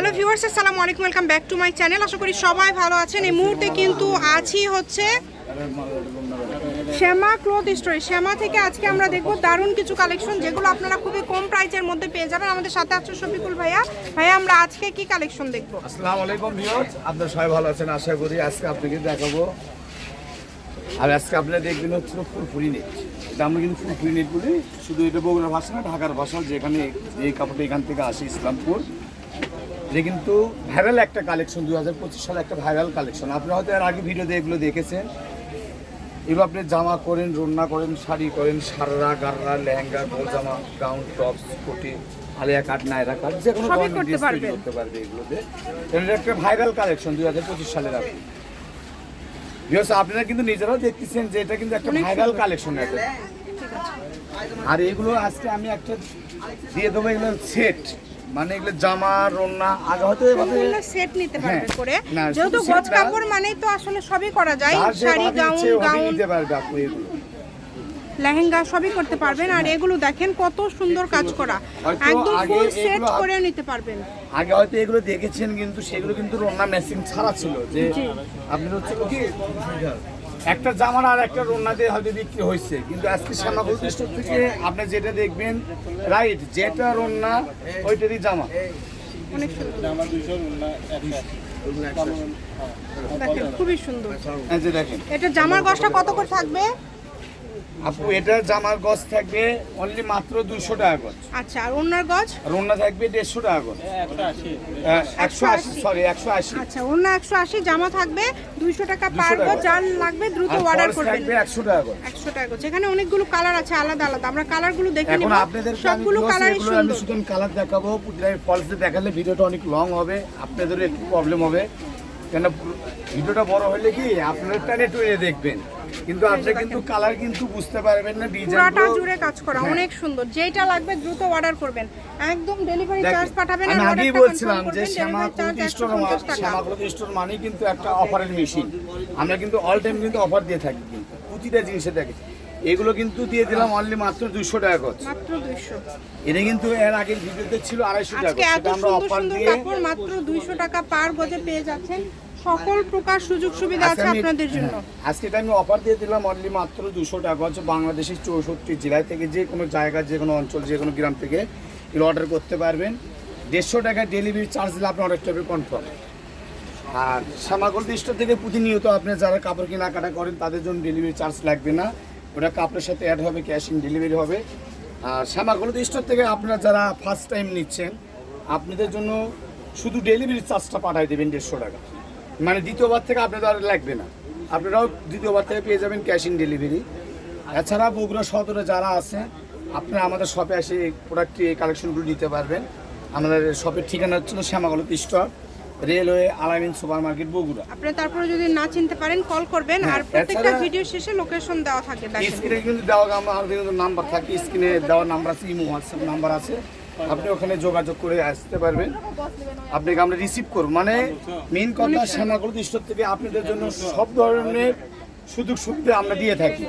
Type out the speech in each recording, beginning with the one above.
Hello viewers, আসসালামু আলাইকুম, welcome back to my channel. আশা করি সবাই ভালো আছেন। এই মুহূর্তে কিন্তু আছি হচ্ছে শ্যামা ক্লথ স্টোরি। শ্যামা থেকে আজকে আমরা দেখব দারুণ কিছু কালেকশন যেগুলো আপনারা খুবই কম প্রাইসের মধ্যে পেয়ে যাবেন। আমাদের সাথে আছে শফিকুল ভাইয়া। ভাইয়া, আমরা আজকে কি কালেকশন দেখব? আসসালামু আলাইকুম ভিউয়ার্স, আপনারা সবাই ভালো আছেন? আশা করি আজকে আপনাকে দেখাবো। আর আজকে আপনারা দেখবেন হচ্ছে ফুলফুরি নেট। এটা আমরা কিন্তু ফুলফুরি নেট বলি। শুধু এটা বগুড়ার ভাষা না, ঢাকার ভাষা, যেখানে এই কাপড়টা এখান থেকে আসে ইসলামপুর। এটা কিন্তু ভাইরাল একটা কালেকশন দু হাজার পঁচিশ সালে একটা ভাইরাল কালেকশন আপনারা হয়তো এর আগে ভিডিওতে এগুলো দেখেছেন। এগুলো আপনি জামা করেন রান্না করেন শাড়ি করেন সাররা গাররা লেহেঙ্গা গোল জামা গাউন টপস কোটি আলিয়া কাট নায়রা কাট যে কোনো করতে পারবে এগুলোতে। এটা একটা ভাইরাল কালেকশন দুই হাজার পঁচিশ সালের আপনি বিকজ আপনারা কিন্তু নিজেরাও দেখতেছেন যে এটা কিন্তু একটা ভাইরাল কালেকশন এটা আর এগুলো আজকে আমি একটা দিয়ে দেবো এগুলো সেট মানে এগুলো জামা রন্না আগে হয়তো এভাবে সেট নিতে হ্যাঁ। করে। যেহেতু গজ কাপড় মানেই তো আসলে সবই করা যায়। Sari gown gown. নিতে পারবে আপনি। লেহেঙ্গা সবই করতে পারবেন। আর এগুলো দেখেন কত সুন্দর কাজ করা। একদম ফুল সেট করেও নিতে পারবেন। আগে হয়তো এগুলো দেখেছেন কিন্তু সেগুলো কিন্তু রন্না মেশিন ছাড়া ছিল যে জি। আপনার হচ্ছে কি একটা জামার আর একটা রন্না দিয়ে হয়তো বিক্রি হয়েছে। কিন্তু আজকে শ্যামাপুর স্টোর থেকে আপনি যেটা দেখবেন রাইট যেটা রন্না ওইটারই জামা। অনেক সুন্দর। দেখেন খুবই সুন্দর। দেখেন। এটা জামার গজটা কত করে থাকবে? আপু এটা জামার গজ থাকবে অনলি মাত্র দুইশো টাকা গজ। আচ্ছা আর ওনার গজ? রন্না থাকবে দেড়শো টাকা গজ। একশো আশি। সরি একশো আশি আচ্ছা অন্য একশো আশি জামা থাকবে দুইশো টাকা 200 পার টাকা। গজ। যার লাগবে দ্রুত অর্ডার করবেন। একশো টাকা গজ। একশো টাকা গজ। এখানে অনেকগুলো কালার আছে আলাদা আলাদা। আমরা কালারগুলো দেখে এখন নিব। সবগুলো কালারই সুন্দর। শুধু কালার দেখাবো। ফলস দেখালে ভিডিওটা অনেক লং হবে। আপনাদেরও একটু প্রবলেম হবে। কেন ভিডিওটা বড় হলে কি আপনারা টানে টুনে দেখবেন। কিন্তু আপনি কিন্তু কালার কিন্তু বুঝতে পারবেন না পুরাটা ডিজাইন জুড়ে কাজ করা হ্যাঁ। অনেক সুন্দর। যেটা লাগবে দ্রুত অর্ডার করবেন। একদম ডেলিভারি চার্জ পাঠাবেন আমি আর আগেই বলছিলাম যে Shyama cloth store 150 Shyama cloth store মানে কিন্তু একটা অফারের মেশিন আমরা কিন্তু অল টাইম কিন্তু অফার দিয়ে থাকি কিন্তু প্রতিটা জিনিসে দেখে এগুলো কিন্তু দিয়ে দিলাম অনলি মাত্র দুশো টাকা গজ মাত্র দুইশো। এটা কিন্তু এর আগের ভিডিওতে ছিল আড়াইশো টাকা আজকে আমরা অফার দিয়ে কাপড় মাত্র দুইশো টাকা পার গজে পেয়ে যাচ্ছেন। সকল প্রকার সুযোগ সুবিধা আছে আমি- আপনাদের জন্য। হ্যাঁ, আজকে আমি অফার দিয়ে দিলাম অনলি মাত্র দুশো টাকা। হচ্ছে বাংলাদেশের চৌষট্টি জেলায় থেকে যে কোনো জায়গা যে কোনো অঞ্চল যে কোনো গ্রাম থেকে এগুলো অর্ডার করতে পারবেন। দেড়শো টাকা ডেলিভারি চার্জ দিলে আপনি অর্ডারটা হবে কনফার্ম আর শ্যামাগোল স্টোর থেকে প্রতিনিয়ত আপনি যারা কাপড় কেনাকাটা করেন তাদের জন্য ডেলিভারি চার্জ লাগবে না। ওটা কাপড়ের সাথে অ্যাড হবে ক্যাশ ইন ডেলিভারি হবে। আর শ্যামাগোল স্টোর থেকে আপনারা যারা ফার্স্ট টাইম নিচ্ছেন আপনাদের জন্য শুধু ডেলিভারি চার্জটা পাঠাই দেবেন দেড়শো টাকা। মানে দ্বিতীয়বার থেকে আপনাদের আর লাগবে না। আপনারাও দ্বিতীয়বার থেকে পেয়ে যাবেন ক্যাশ ইন ডেলিভারি এছাড়া বগুড়া সদরে যারা আছে আপনারা আমাদের শপে এসে এই প্রোডাক্ট এই কালেকশনগুলো নিতে পারবেন। আমাদের শপের ঠিকানা হচ্ছিল শ্যামাগলত store railway Alamin super market Bogura. আপনি তারপরে যদি না চিনতে পারেন কল করবেন। আর হ্যাঁ, প্রত্যেকটা ভিডিও শেষে লোকেশন দেওয়া থাকে। স্ক্রিনে কিন্তু দেওয়া আমাদের কিন্তু নাম্বার থাকে স্ক্রিনে দেওয়া নাম্বার আছে ইমো হোয়াটসঅ্যাপ নাম্বার আছে। আপনি ওখানে যোগাযোগ করে আসতে পারবেন। আপনাকে আমরা রিসিভ করব মানে মেইন কথা শ্যামাগলত স্টোর থেকে আপনাদের জন্য সব ধরনের সুযোগ সুবিধা আমরা দিয়ে থাকি।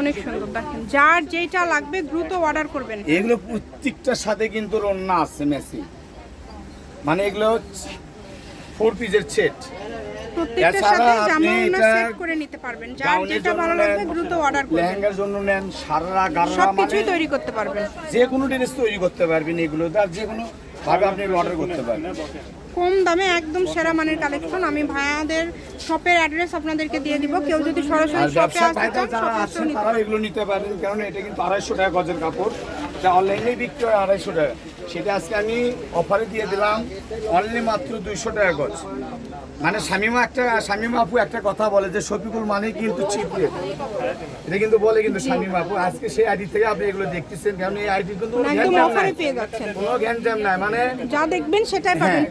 অনেক সুন্দর দেখেন। যার যেটা লাগবে দ্রুত অর্ডার করবেন। এগুলো প্রত্যেকটার সাথে কিন্তু রন্না আছে মেসি। মানে এগুলো ফোর পিসের সেট প্রত্যেকটার সাথে জামা ওনা সেট করে নিতে পারবেন। যার যেটা ভালো লাগবে দ্রুত অর্ডার করবেন লেহেঙ্গার জন্য নেন সারা গাররা মানে তৈরি করতে পারবেন। যে কোনো ড্রেস তৈরি করতে পারবেন এগুলো আর যে কোনো ভাবে আপনি অর্ডার করতে পারবেন। কম দামে একদম সেরা মানের কালেকশন আমি ভাইয়াদের শপের অ্যাড্রেস আপনাদেরকে দিয়ে দিব। কেউ যদি সরাসরি শপে আসতে চান তারাও এগুলো নিতে পারেন কারণ এটা কিন্তু আড়াইশো টাকা গজের কাপড়। এটা অনলাইনে বিক্রি হয় আড়াইশো টাকা। সেটা আজকে আমি অফারে দিয়ে দিলাম অনলি মাত্র দুইশো টাকা গজ। মানে শামিমা একটা শামিমা আপু একটা কথা বলে যে শফিকুল মানে কিন্তু চিপ রেট এটা কিন্তু বলে কিন্তু শামিমা আপু। আজকে সেই আইডি থেকে আপনি এগুলো দেখতেছেন কারণ এই আইডি কিন্তু কোনো গ্যাঞ্জাম অফারে নাই। মানে যা দেখবেন সেটাই পাবেন। হ্যাঁ।